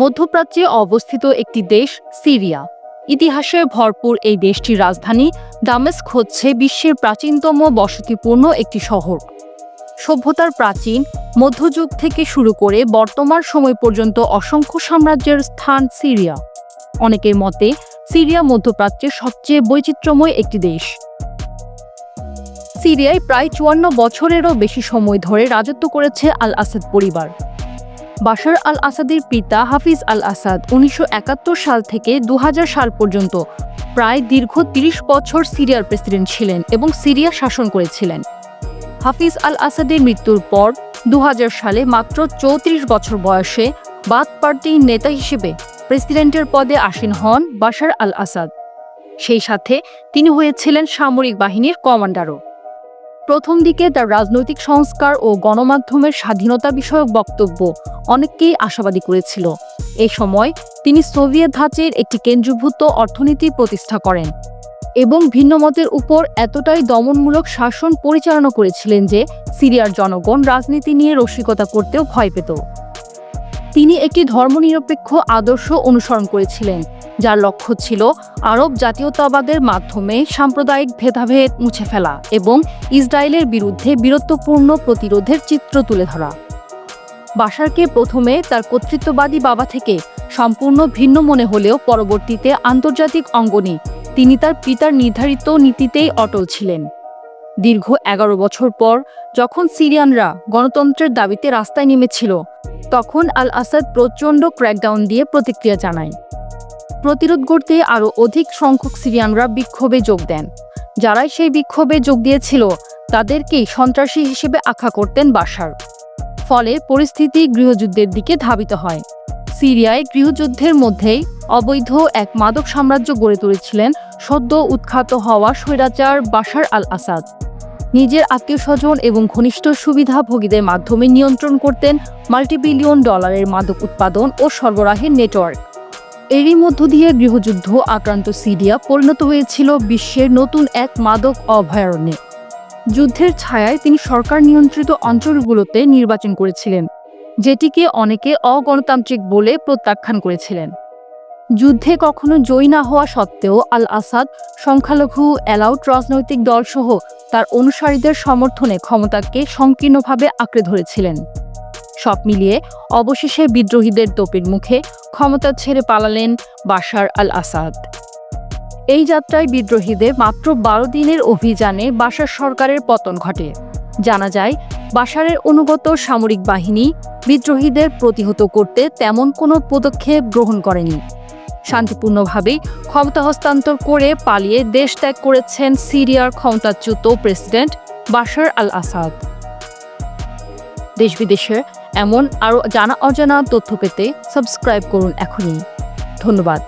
মধ্যপ্রাচ্যে অবস্থিত একটি দেশ সিরিয়া। ইতিহাসে ভরপুর এই দেশটির রাজধানী দামেস্ক হচ্ছে বিশ্বের প্রাচীনতম বসতিপূর্ণ একটি শহর। সভ্যতার প্রাচীন, মধ্যযুগ থেকে শুরু করে বর্তমান সময় পর্যন্ত অসংখ্য সাম্রাজ্যের স্থান সিরিয়া। অনেকের মতে, সিরিয়া মধ্যপ্রাচ্যের সবচেয়ে বৈচিত্র্যময় একটি দেশ। সিরিয়ায় প্রায় চুয়ান্ন বছরেরও বেশি সময় ধরে রাজত্ব করেছে আল আসাদ পরিবার। বাশার আল আসাদের পিতা হাফিজ আল আসাদ উনিশশো একাত্তর সাল থেকে দু হাজার সাল পর্যন্ত প্রায় দীর্ঘ ৩০ বছর সিরিয়ার প্রেসিডেন্ট ছিলেন এবং সিরিয়া শাসন করেছিলেন। হাফিজ আল আসাদের মৃত্যুর পর দু হাজার সালে মাত্র চৌত্রিশ বছর বয়সে বাদ পার্টির নেতা হিসেবে প্রেসিডেন্টের পদে আসীন হন বাশার আল আসাদ সেই সাথে তিনি হয়েছিলেন সামরিক বাহিনীর কমান্ডারও। প্রথম দিকে তার রাজনৈতিক সংস্কার ও গণমাধ্যমের স্বাধীনতা বিষয়ক বক্তব্য অনেককেই আশাবাদী করেছিল। এই সময় তিনি সোভিয়েত ধাঁচের একটি কেন্দ্রীভূত অর্থনীতি প্রতিষ্ঠা করেন এবং ভিন্নমতের উপর এতটাই দমনমূলক শাসন পরিচালনা করেছিলেন যে সিরিয়ার জনগণ রাজনীতি নিয়ে রসিকতা করতেও ভয় পেত। তিনি একটি ধর্মনিরপেক্ষ আদর্শ অনুসরণ করেছিলেন। যার লক্ষ্য ছিল আরব জাতীয়তাবাদের মাধ্যমে সাম্প্রদায়িক ভেদাভেদ মুছে ফেলা এবং ইসরায়েলের বিরুদ্ধে বীরত্বপূর্ণ প্রতিরোধের চিত্র তুলে ধরা। বাশারকে প্রথমে তার কর্তৃত্ববাদী বাবা থেকে সম্পূর্ণ ভিন্ন মনে হলেও পরবর্তীতে আন্তর্জাতিক অঙ্গনে তিনি তার পিতার নির্ধারিত নীতিতেই অটল ছিলেন। দীর্ঘ এগারো বছর পর যখন সিরিয়ানরা গণতন্ত্রের দাবিতে রাস্তায় নেমেছিল, তখন আল আসাদ প্রচণ্ড ক্র্যাকডাউন দিয়ে প্রতিক্রিয়া জানায়। প্রতিরোধ করতে আরও অধিক সংখ্যক সিরিয়ানরা বিক্ষোভে যোগ দেন। যারাই সেই বিক্ষোভে যোগ দিয়েছিল, তাদেরকেই সন্ত্রাসী হিসেবে আখ্যা করতেন বাশার। ফলে পরিস্থিতি গৃহযুদ্ধের দিকে ধাবিত হয়। সিরিয়ায় গৃহযুদ্ধের মধ্যেই অবৈধ এক মাদক সাম্রাজ্য গড়ে তুলেছিলেন সদ্য উৎখাত হওয়া স্বৈরাচার বাশার আল আসাদ নিজের আত্মীয় স্বজন এবং ঘনিষ্ঠ সুবিধাভোগীদের মাধ্যমে নিয়ন্ত্রণ করতেন মাল্টিবিলিয়ন ডলারের মাদক উৎপাদন ও সরবরাহের নেটওয়ার্ক। এরই মধ্য দিয়ে গৃহযুদ্ধ আক্রান্ত সিরিয়া পরিণত হয়েছিল বিশ্বের নতুন এক মাদক অভয়ারণ্যে। যুদ্ধের ছায়ায় তিনি সরকার নিয়ন্ত্রিত অঞ্চলগুলোতে নির্বাচন করেছিলেন, যেটিকে অনেকে অগণতান্ত্রিক বলে প্রত্যাখ্যান করেছিলেন। যুদ্ধে কখনো জয়ী না হওয়া সত্ত্বেও আল আসাদ সংখ্যালঘু অ্যালাউট রাজনৈতিক দলসহ তার অনুসারীদের সমর্থনে ক্ষমতাকে সংকীর্ণভাবে আঁকড়ে ধরেছিলেন। সব মিলিয়ে অবশেষে বিদ্রোহীদের তোপের মুখে ক্ষমতা ছেড়ে পালালেন বাশার আল আসাদ এই যাত্রায় বিদ্রোহীদের মাত্র বারো দিনের অভিযানে বাশার সরকারের পতন ঘটে। জানা যায়, বাশারের অনুগত সামরিক বাহিনী বিদ্রোহীদের প্রতিহত করতে তেমন কোনো পদক্ষেপ গ্রহণ করেনি। শান্তিপূর্ণভাবেই ক্ষমতা হস্তান্তর করে পালিয়ে দেশ ত্যাগ করেছেন সিরিয়ার ক্ষমতাচ্যুত প্রেসিডেন্ট বাশার আল আসাদ দেশ বিদেশের এমন আরও জানা অজানা তথ্য পেতে সাবস্ক্রাইব করুন এখনই। ধন্যবাদ।